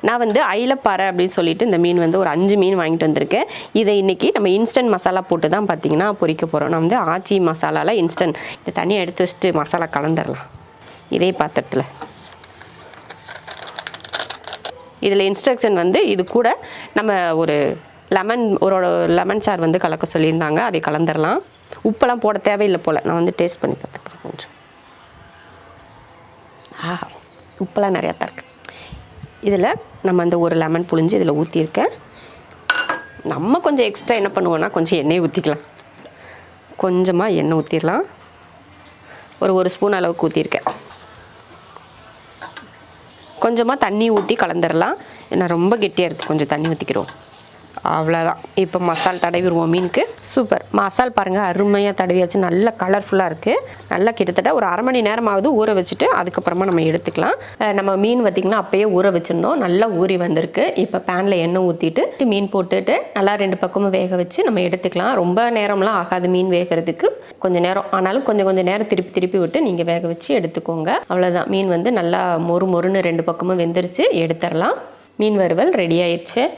நான் வந்து அயிலப்பாறை அப்படின்னு சொல்லிட்டு இந்த மீன் வந்து ஒரு அஞ்சு மீன் வாங்கிட்டு வந்திருக்கேன். இதை இன்றைக்கி நம்ம இன்ஸ்டன்ட் மசாலா போட்டு தான் பார்த்தீங்கன்னா பொரிக்க போகிறோம் நான் வந்து ஆச்சி மசாலாவில் இன்ஸ்டன்ட் இதை தனியாக எடுத்து வச்சுட்டு மசாலா கலந்துடலாம் இதே பாத்திரத்தில். இதில் இன்ஸ்ட்ரக்ஷன் வந்து இது கூட நம்ம ஒரு லெமன் ஒரு லெமன் சார் வந்து கலக்க சொல்லியிருந்தாங்க. அதை கலந்துடலாம் உப்பெல்லாம் போட தேவையில்லை போல். நான் வந்து டேஸ்ட் பண்ணி பார்த்துக்கிறேன் கொஞ்சம். ஆஹா. உப்பெல்லாம் நிறையா தான் இருக்குது இதில் நம்ம அந்த ஒரு லெமன் புழிஞ்சு இதில் ஊற்றிருக்கேன் நம்ம கொஞ்சம் எக்ஸ்ட்ரா என்ன பண்ணுவோன்னா கொஞ்சம் எண்ணெய் ஊற்றிக்கலாம் கொஞ்சமாக எண்ணெய் ஊற்றிடலாம் ஒரு ஒரு ஸ்பூன் அளவுக்கு ஊற்றிருக்கேன் கொஞ்சமாக தண்ணி ஊற்றி கலந்துடலாம் ஏன்னா ரொம்ப கெட்டியாக இருக்குது கொஞ்சம் தண்ணி ஊற்றிக்கிறோம் அவ்வளோதான் இப்போ மசால் தடவிடுவோம் மீனுக்கு. சூப்பர். மசால் பாருங்கள் அருமையாக தடவியாச்சு. நல்லா கலர்ஃபுல்லாக இருக்குது நல்லா கிட்டத்தட்ட ஒரு அரை மணி நேரமாவது ஊற வச்சுட்டு அதுக்கப்புறமா நம்ம எடுத்துக்கலாம். நம்ம மீன் பார்த்திங்கன்னா அப்போயே ஊற வச்சுருந்தோம். நல்லா ஊறி வந்திருக்கு. இப்போ பேனில் எண்ணெய் ஊற்றிட்டு மீன் போட்டுட்டு நல்லா ரெண்டு பக்கமும் வேக வச்சு நம்ம எடுத்துக்கலாம். ரொம்ப நேரம்லாம் ஆகாது மீன் வேகிறதுக்கு. கொஞ்சம் நேரம். ஆனாலும் கொஞ்சம் கொஞ்சம் நேரம் திருப்பி திருப்பி விட்டு நீங்கள் வேக வச்சு எடுத்துக்கோங்க. அவ்வளோதான் மீன் வந்து நல்லா மொறு மொறுன்னு ரெண்டு பக்கமும் வெந்துருச்சு. எடுத்துடலாம். மீன் வறுவல் ரெடி ஆயிடுச்சு